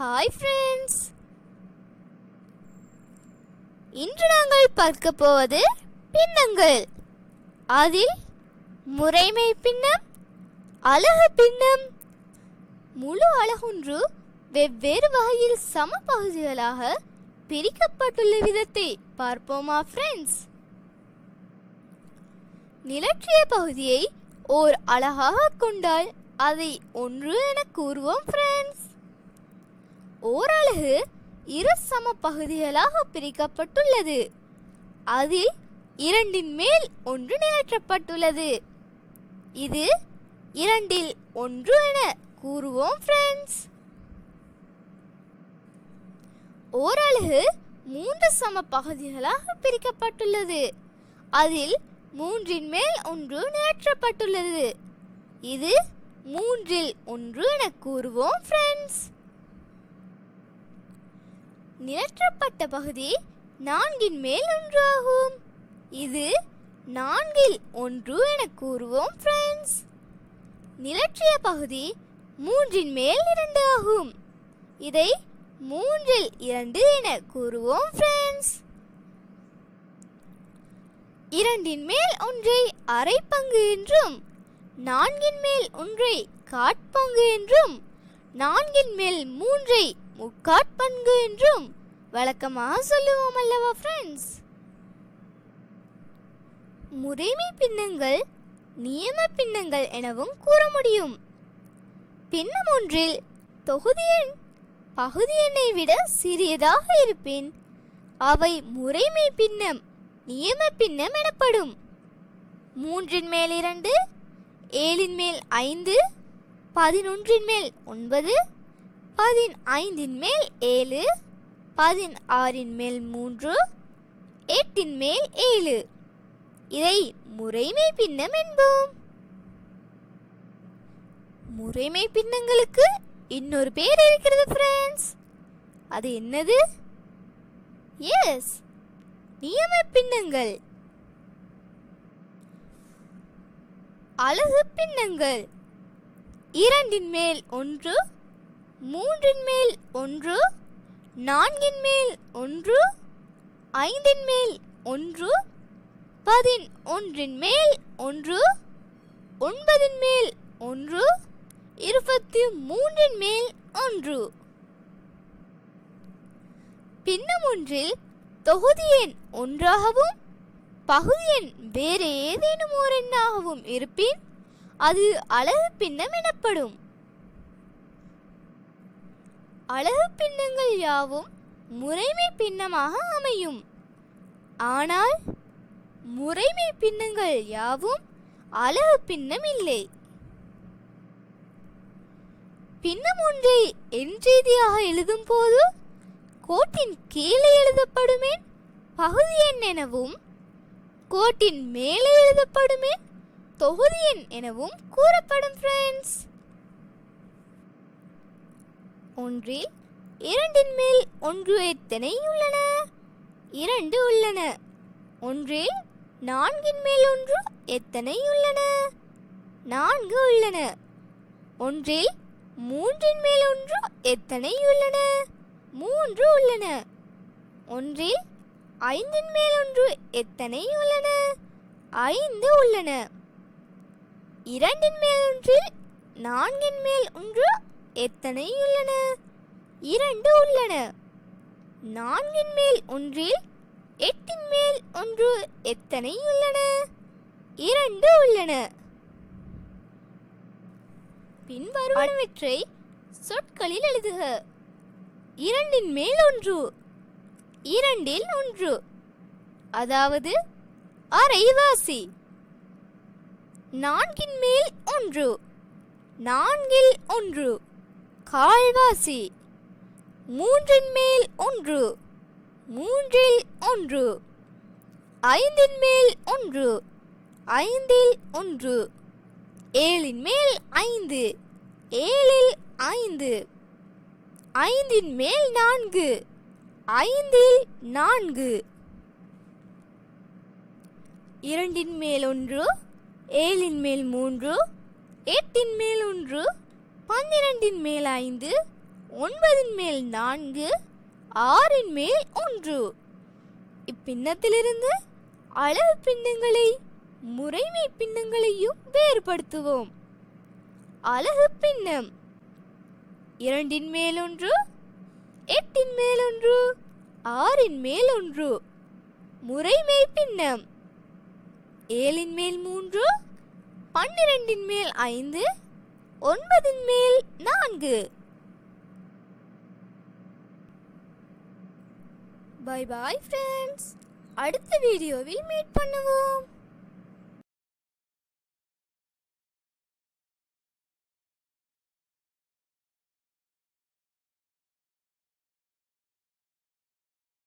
Hi friends இன்று நாங்கள் பார்க்க போவது பின்னங்கள். அதில் முறைமை பின்னம் அழகு பின்னம். முழு அழகொன்று வெவ்வேறு வகையில் சம பகுதிகளாக பிரிக்கப்பட்டுள்ள விதத்தை பார்ப்போமா ஃப்ரெண்ட்ஸ் நிலற்றிய பகுதியை ஓர் அழகாக கொண்டால் அதை ஒன்று என கூறுவோம் ஃப்ரெண்ட்ஸ் ஓரலகு இரு சம பகுதிகளாக பிரிக்கப்பட்டுள்ளது. அதில் இரண்டின் மேல் ஒன்று நிலற்றப்பட்டுள்ளது இது இரண்டில் ஒன்று என கூறுவோம் ஃப்ரெண்ட்ஸ் ஓரலகு மூன்று சம பகுதிகளாக பிரிக்கப்பட்டுள்ளது. அதில் மூன்றின் மேல் ஒன்று நிலற்றப்பட்டுள்ளது இது மூன்றில் ஒன்று என கூறுவோம் ஃப்ரெண்ட்ஸ் நிலற்றப்பட்ட பகுதி நான்கின் மேல் ஒன்று ஆகும் இது நான்கில் ஒன்று என கூறுவோம் ஃப்ரெண்ட்ஸ் நிலற்றிய பகுதி மூன்றின் மேல் இரண்டு ஆகும் இதை மூன்றில் இரண்டு என கூறுவோம் ஃப்ரெண்ட்ஸ் இரண்டின் மேல் ஒன்றை அரை பங்கு என்றும் நான்கின் மேல் ஒன்றை காட்பங்கு என்றும் நான்கின் மேல் மூன்றை முக்காட்பங்கு என்றும் வழக்கமாக சொல்லுவோம் அல்லவா ஃப்ரெண்ட்ஸ் முறைமை பின்னங்கள் நியம பின்னங்கள் எனவும் கூற முடியும். பின்னம் ஒன்றில் தொகுதி எண் பகுதி எண்ணை விட சிறியதாக இருப்பின் அவை முறைமை பின்னம் நியம பின்னம் எனப்படும். மூன்றின் மேல் இரண்டு ஏழின் மேல் ஐந்து பதினொன்றின் மேல் ஒன்பது பதினைந்தின் மேல் ஏழு பதினாறின் மேல் மூன்று எட்டின் மேல் ஏழு. இதை முறைமை பின்னம் என்போம். முறைமை பின்னங்களுக்கு இன்னொரு பேர் இருக்கிறது ஃப்ரெண்ட்ஸ் அது என்னது? எஸ் நியம பின்னங்கள். அழகு பின்னங்கள். இரண்டின் மேல் ஒன்று மூன்றின் மேல் ஒன்று நான்கின் மேல் ஒன்று ஐந்தின் மேல் ஒன்று பதின் ஒன்றின் மேல் ஒன்று ஒன்பதின் மேல் ஒன்று இருபத்தி மூன்றின் மேல் ஒன்று. பின்னம் ஒன்றில் தொகுதி எண் ஒன்றாகவும் பகுதி எண் வேறு ஏதேனும் ஓர் எண்ணாகவும் இருப்பின் அது அழகு பின்னம் எனப்படும். அழகு பின்னங்கள் யாவும் முறைமை பின்னமாக அமையும். ஆனால் முறைமை பின்னங்கள் யாவும் அழகு பின்னம் இல்லை. பின்னம் ஒன்றை என்றீதியாக எழுதும் போது கோட்டின் கீழே எழுதப்படுமே பகுதி எண் எனவும் கோட்டின் மேலே எழுதப்படுமே தொகுதி எண் எனவும் கூறப்படும் ஃப்ரெண்ட்ஸ் ஒன்றில் இரண்டின் மேல் ஒன்று எத்தனை உள்ளன? இரண்டு உள்ளன. ஒன்றில் நான்கின் மேல் ஒன்று எத்தனை உள்ளன? நான்கு உள்ளன. ஒன்றில் மூன்றின் மேல் ஒன்று எத்தனை உள்ளன? மூன்று உள்ளன. ஒன்றில் ஐந்தின் மேல் ஒன்று எத்தனை உள்ளன? ஐந்து உள்ளன. இரண்டின் மேல் ஒன்றில் நான்கின் மேல் ஒன்று எத்தனை உள்ளன? இரண்டு உள்ளன. நான்கின் மேல் ஒன்றில் எட்டின் மேல் ஒன்று எத்தனை உள்ளன? இரண்டு உள்ளன. பின்வருவனவற்றை சொற்களில் எழுதுக. இரண்டின் மேல் ஒன்று இரண்டில் ஒன்று. அதாவது அரைவாசி. நான்கின் மேல் ஒன்று நான்கில் ஒன்று. கால்வாசி. மூன்றின் மேல் ஒன்று. மூன்றில் ஒன்று. ஐந்தின் மேல் ஒன்று. ஐந்தில் ஒன்று. ஏழின் மேல் ஐந்து. ஏழில் ஐந்து. ஐந்தின் மேல் நான்கு. ஐந்தில் நான்கு. இரண்டின் மேல் ஒன்று. ஏழின் மேல் மூன்று. எட்டின் மேல் ஒன்று. பன்னிரண்டின் மேல் ஐந்து ஒன்பதின் மேல் நான்கு ஆறின் மேல் ஒன்று. இப்பின்னத்திலிருந்து அளவு பின்னங்களை முறைமை பின்னங்களையும் வேறுபடுத்துவோம். அழகு பின்னம். இரண்டின் மேல் ஒன்று எட்டின் மேல் ஒன்று ஆறின் மேல் ஒன்று. முறைமை பின்னம். ஏழின் மேல் மூன்று பன்னிரண்டின் மேல் ஐந்து ஒன்பதின் மேல் நான்கு. பை பாய் ஃப்ரெண்ட்ஸ் அடுத்த வீடியோவில் மீட் பண்ணுவோம்.